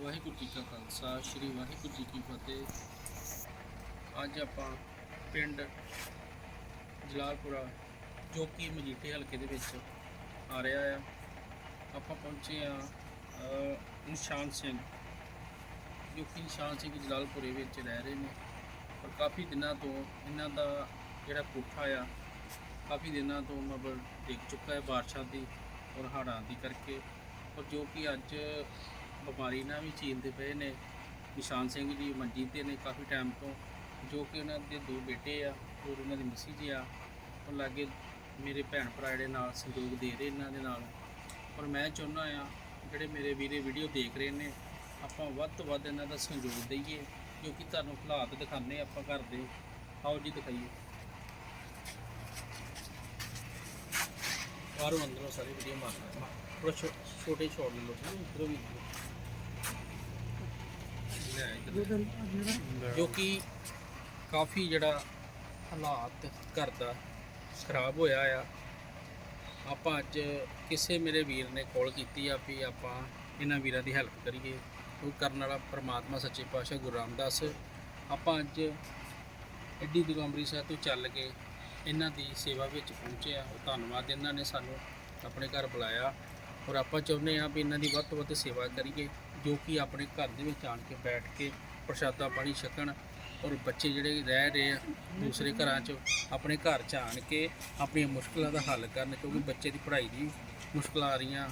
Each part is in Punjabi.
ਵਾਹਿਗੁਰੂ ਜੀ ਕਾ ਖਾਲਸਾ, ਸ੍ਰੀ ਵਾਹਿਗੁਰੂ ਜੀ ਕੀ ਫਤਿਹ। ਅੱਜ ਆਪਾਂ ਪਿੰਡ ਜਲਾਲਪੁਰਾ, ਜੋ ਕਿ ਮਜੀਠੇ ਹਲਕੇ ਦੇ ਵਿੱਚ ਆ ਰਿਹਾ ਆ। ਆਪਾਂ ਪਹੁੰਚੇ ਆ ਨਿਸ਼ਾਨ ਸਿੰਘ, ਜੋ ਕਿ ਨਿਸ਼ਾਨ ਸਿੰਘ ਜਲਾਲਪੁਰੇ ਵਿੱਚ ਰਹਿ ਰਹੇ ਨੇ। ਪਰ ਕਾਫੀ ਦਿਨਾਂ ਤੋਂ ਇਹਨਾਂ ਦਾ ਜਿਹੜਾ ਕੋਠਾ ਆ, ਕਾਫੀ ਦਿਨਾਂ ਤੋਂ ਮਤਲਬ ਡਿੱਗ ਚੁੱਕਾ ਹੈ ਬਾਰਿਸ਼ਾਂ ਦੀ ਔਰ ਹੜ੍ਹਾਂ ਦੀ ਕਰਕੇ। ਔਰ ਜੋ ਕਿ ਅੱਜ ਬਿਮਾਰੀ ਨਾਲ ਵੀ ਚੀਲਦੇ ਪਏ ਨੇ। ਨਿਸ਼ਾਨ ਸਿੰਘ ਜੀ ਮੰਜੀ ਤੇ ਨੇ ਕਾਫੀ ਟਾਈਮ ਤੋਂ, ਜੋ ਕਿ ਉਹਨਾਂ ਦੇ ਦੋ ਬੇਟੇ ਆ ਔਰ ਉਹਨਾਂ ਦੀ ਮਿਸੀ ਜੀ ਆ। ਉਹ ਲਾਗੇ ਮੇਰੇ ਭੈਣ ਭਰਾ ਜਿਹੜੇ ਨਾਲ ਸਹਿਯੋਗ ਦੇ ਰਹੇ ਇਹਨਾਂ ਦੇ ਨਾਲ। ਔਰ ਮੈਂ ਚਾਹੁੰਦਾ ਆ, ਜਿਹੜੇ ਮੇਰੇ ਵੀਰੇ ਵੀਡੀਓ ਦੇਖ ਰਹੇ ਨੇ, ਆਪਾਂ ਵੱਧ ਤੋਂ ਵੱਧ ਇਹਨਾਂ ਦਾ ਸਹਿਯੋਗ ਦਈਏ, ਜੋ ਕਿ ਤੁਹਾਨੂੰ ਹਾਲਾਤ ਦਿਖਾਣੇ ਆਪਾਂ ਘਰ ਦੇ। ਆਓ ਜੀ ਦਿਖਾਈਏ। ਬਾਹਰੋਂ ਅੰਦਰੋਂ ਸਾਰੀ ਵੀਡੀਓ ਮਾਰਨਾ। ਥੋੜਾ ਛੋਟੇ ਛੋੜ ਲਓ ਇਧਰੋਂ ਵੀ ਲੈ ਇੱਧਰ। ਜੋ ਕਿ ਕਾਫੀ ਜਿਹੜਾ ਹਾਲਾਤ ਘਰ ਦਾ ਖਰਾਬ ਹੋਇਆ ਆ। ਆਪਾਂ ਅੱਜ ਕਿਸੇ ਮੇਰੇ ਵੀਰ ਨੇ ਕਾਲ ਕੀਤੀ ਆ ਵੀ ਆਪਾਂ ਇਹਨਾਂ ਵੀਰਾਂ ਦੀ ਹੈਲਪ ਕਰੀਏ। ਉਹ ਕਰਨ ਵਾਲਾ ਪ੍ਰਮਾਤਮਾ ਸੱਚੇ ਪਾਤਸ਼ਾਹ ਗੁਰੂ ਰਾਮਦਾਸ। ਆਪਾਂ ਅੱਜ ਐਡੀ ਦੂਰ ਅੰਮ੍ਰਿਤਸਰ ਤੋਂ ਚੱਲ ਕੇ ਇਹਨਾਂ ਦੀ ਸੇਵਾ ਵਿੱਚ ਪਹੁੰਚੇ ਆ। ਉਹ ਧੰਨਵਾਦ ਇਹਨਾਂ ਨੇ ਸਾਨੂੰ ਆਪਣੇ ਘਰ ਬੁਲਾਇਆ। ਔਰ ਆਪਾਂ ਚਾਹੁੰਦੇ ਹਾਂ ਵੀ ਇਹਨਾਂ ਦੀ ਵੱਧ ਤੋਂ ਵੱਧ ਸੇਵਾ ਕਰੀਏ, ਜੋ ਕਿ ਆਪਣੇ ਘਰ ਦੇ ਵਿੱਚ ਆਣ ਕੇ ਬੈਠ ਕੇ ਪ੍ਰਸ਼ਾਦਾ ਪਾਣੀ ਛਕਣ ਔਰ ਬੱਚੇ ਜਿਹੜੇ ਰਹਿ ਰਹੇ ਆ ਦੂਸਰੇ ਘਰਾਂ 'ਚ, ਆਪਣੇ ਘਰ 'ਚ ਆਣ ਕੇ ਆਪਣੀਆਂ ਮੁਸ਼ਕਲਾਂ ਦਾ ਹੱਲ ਕਰਨ, ਕਿਉਂਕਿ ਬੱਚੇ ਦੀ ਪੜ੍ਹਾਈ ਦੀ ਮੁਸ਼ਕਲਾਂ ਆ ਰਹੀਆਂ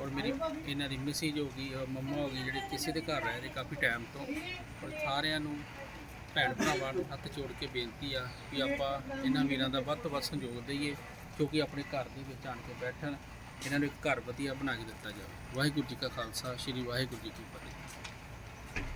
ਔਰ ਮੇਰੀ ਇਹਨਾਂ ਦੀ ਮਿਸਿਜ ਹੋ ਗਈ ਔਰ ਮੰਮਾ ਹੋ ਗਈ, ਜਿਹੜੇ ਕਿਸੇ ਦੇ ਘਰ ਰਹਿ ਰਹੇ ਕਾਫੀ ਟਾਈਮ ਤੋਂ ਔਰ ਸਾਰਿਆਂ ਨੂੰ ਭੈਣ ਭਰਾਵਾਂ ਨੂੰ ਹੱਥ ਜੋੜ ਕੇ ਬੇਨਤੀ ਆ ਕਿ ਆਪਾਂ ਇਹਨਾਂ ਵੀਰਾਂ ਦਾ ਵੱਧ ਤੋਂ ਵੱਧ ਸਹਿਯੋਗ ਦਈਏ ਕਿਉਂਕਿ ਆਪਣੇ ਘਰ ਦੇ ਵਿੱਚ ਆਣ ਕੇ ਬੈਠਣ ਇਹਨਾਂ ਨੂੰ ਇੱਕ ਘਰ ਵਧੀਆ ਬਣਾ ਕੇ ਦਿੱਤਾ ਜਾਵੇ। ਵਾਹਿਗੁਰੂ ਜੀ ਕਾ ਖਾਲਸਾ, ਸ੍ਰੀ ਵਾਹਿਗੁਰੂ ਜੀ ਕੀ ਫਤਿਹ।